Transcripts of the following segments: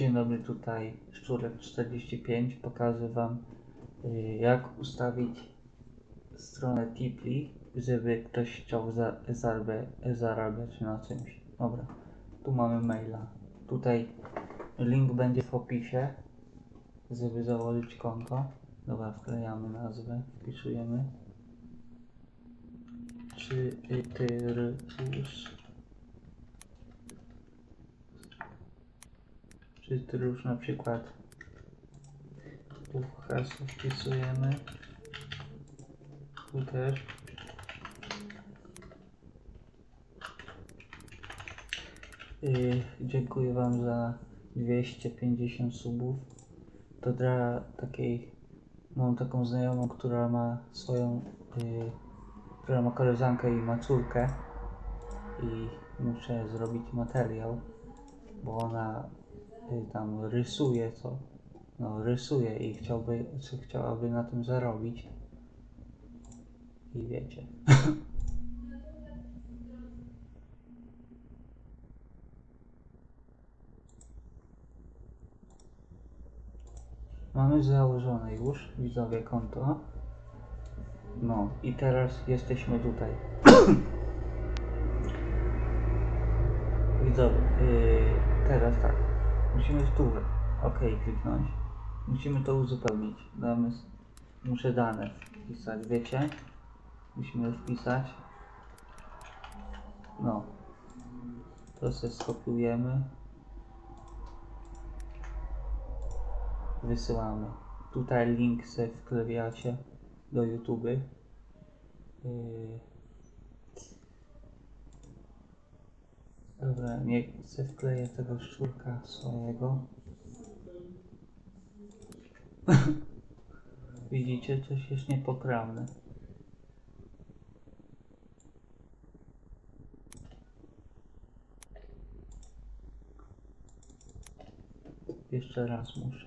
Dzień dobry, tutaj Szczurek45. Pokażę Wam y, jak ustawić stronę Tipli, żeby ktoś chciał zarabiać na czymś. Dobra, tu mamy maila. Tutaj link będzie w opisie, żeby założyć konto. Dobra, wklejamy nazwę, wpisujemy. Czy Tyrus czy tu już na przykład tu hasło wpisujemy? Tu też. Yy, dziękuję Wam za 250 subów. To dla takiej mam taką znajomą, która ma swoją yy, która ma koleżankę i ma córkę. I muszę zrobić materiał bo ona y, tam rysuje co no rysuje i chciałby, chciałaby na tym zarobić. I wiecie. Mamy założone już widzowie konto. No i teraz jesteśmy tutaj. Widzowie yy, teraz tak musimy tu ok kliknąć. Musimy to uzupełnić. Damy muszę dane wpisać. Wiecie? Musimy wpisać. No. To sobie skopiujemy. Wysyłamy. Tutaj link sobie wklejacie do YouTube yy, Dobra, nie chcę wkleję tego szczurka swojego. Widzicie, coś jest niepoprawne. Jeszcze raz muszę.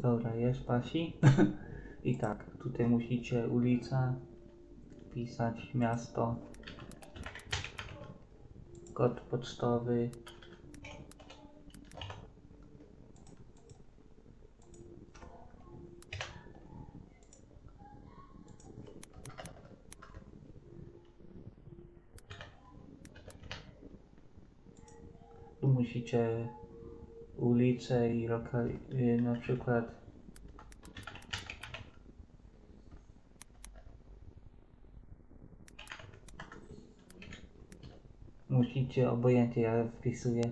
Dobra, jest pasi. I tak, tutaj musicie ulica, wpisać miasto, kod pocztowy, musicie ulicę i lokal, y, na przykład musicie obojętnie, ja wpisuję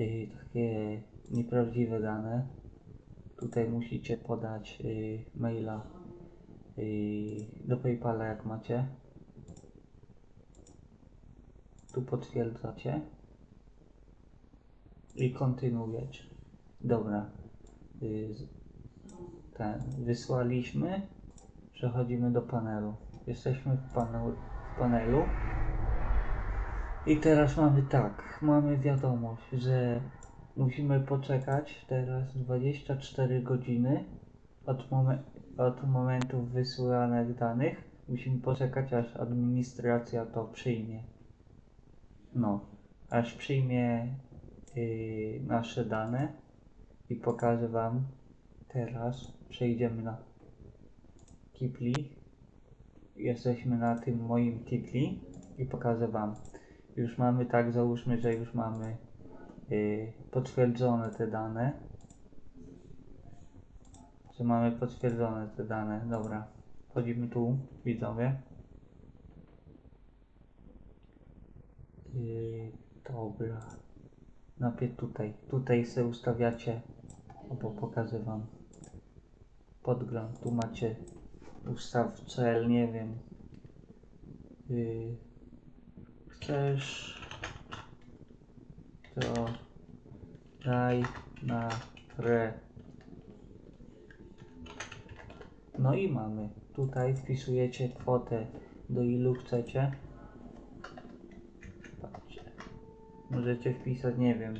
y, takie nieprawdziwe dane. Tutaj musicie podać y, maila y, do PayPala jak macie. Tu potwierdzacie i kontynuujecie. Dobra. Ten, wysłaliśmy. Przechodzimy do panelu. Jesteśmy w. W panelu. I teraz mamy tak, mamy wiadomość, że musimy poczekać teraz 24 godziny od, momen- od momentu wysyłanych danych. Musimy poczekać aż administracja to przyjmie. No, aż przyjmie yy, nasze dane i pokażę Wam teraz. Przejdziemy na Kipli. Jesteśmy na tym moim Kipli i pokażę Wam. Już mamy tak, załóżmy, że już mamy yy, potwierdzone te dane. Że mamy potwierdzone te dane. Dobra, wchodzimy tu, widzowie. Yy, dobra. Najpierw tutaj. Tutaj sobie ustawiacie, albo pokażę Wam podgląd. Tu macie ustaw cel, nie wiem. Yy, chcesz to daj na re. No i mamy. Tutaj wpisujecie kwotę do ilu chcecie. Patrzcie. Możecie wpisać, nie wiem.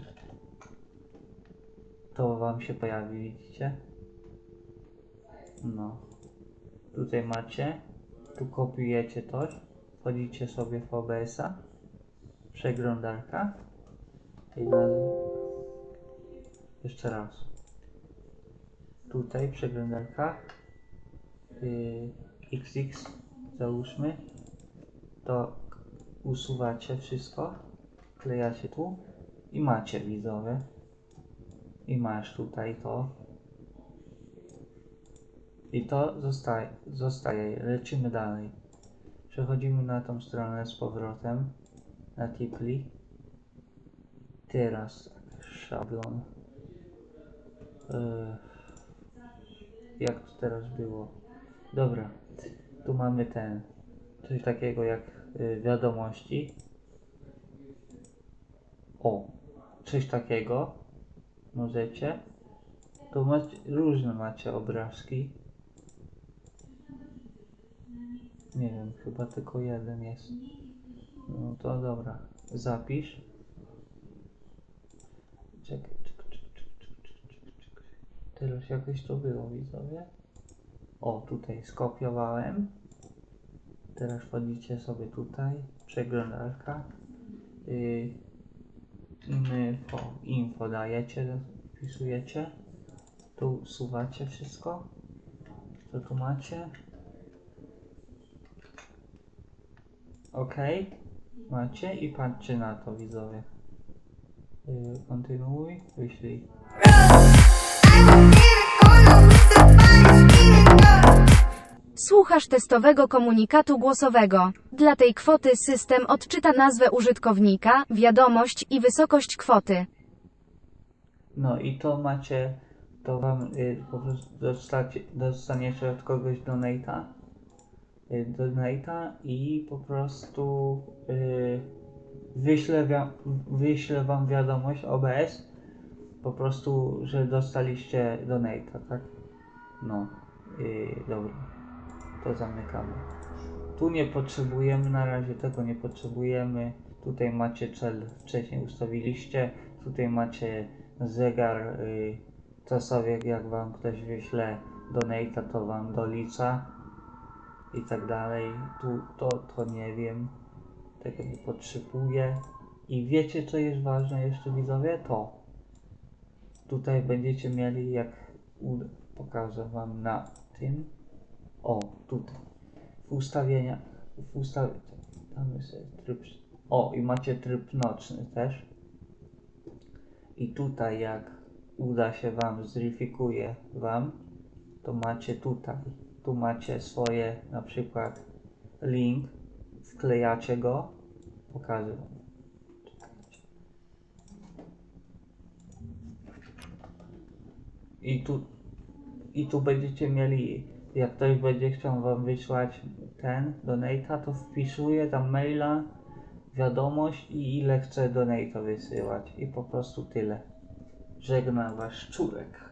To wam się pojawi, widzicie? No. Tutaj macie. Tu kopiujecie coś. Wchodzicie sobie w OBS-a. Przeglądarka. I na... Jeszcze raz. Tutaj przeglądarka. Yy, XX załóżmy. To usuwacie wszystko. Klejacie tu. I macie widzowie. I masz tutaj to. I to zostaje, zostaje. Lecimy dalej. Przechodzimy na tą stronę z powrotem. Na Tipli. Teraz szablon. Jak to teraz było? Dobra. Tu mamy ten. Coś takiego jak y, wiadomości. O. Coś takiego. Możecie. Tu macie, różne macie obrazki. Nie wiem, chyba tylko jeden jest. No to dobra. Zapisz. Czekaj. Teraz jakoś to było, widzowie. O, tutaj skopiowałem. Teraz wchodzicie sobie tutaj. Przeglądarka. Yy, info, info dajecie, wpisujecie. Tu usuwacie wszystko. Co tu macie? Ok. Macie i patrzcie na to widzowie. Yy, kontynuuj, wyślij. Słuchasz testowego komunikatu głosowego. Dla tej kwoty system odczyta nazwę użytkownika, wiadomość i wysokość kwoty. No i to macie, to wam y, po prostu dostacie, dostaniecie od kogoś donate'a, y, donate'a i po prostu y, wyślę, wam, wyślę wam wiadomość OBS, po prostu, że dostaliście donate'a, tak? No, y, dobra, to zamykamy. Tu nie potrzebujemy, na razie tego nie potrzebujemy. Tutaj macie cel, wcześniej ustawiliście. Tutaj macie zegar y, czasowy, jak wam ktoś wyśle donate'a, to wam dolicza i tak dalej. Tu to, to nie wiem, tego nie potrzebuję. I wiecie co jest ważne jeszcze widzowie? To. Tutaj będziecie mieli, jak pokażę wam na tym. O, tutaj. W ustawieniach, w ustaw... Damy sobie tryb... O, i macie tryb nocny też. I tutaj jak uda się Wam, zweryfikuje Wam, to macie tutaj, tu macie swoje na przykład link, wklejacie go, pokażę. I tu, I tu będziecie mieli, jak ktoś będzie chciał Wam wysłać ten donate'a, to wpisuje tam maila, wiadomość i ile chce donate'a wysyłać. I po prostu tyle. Żegnam Was Szczurek.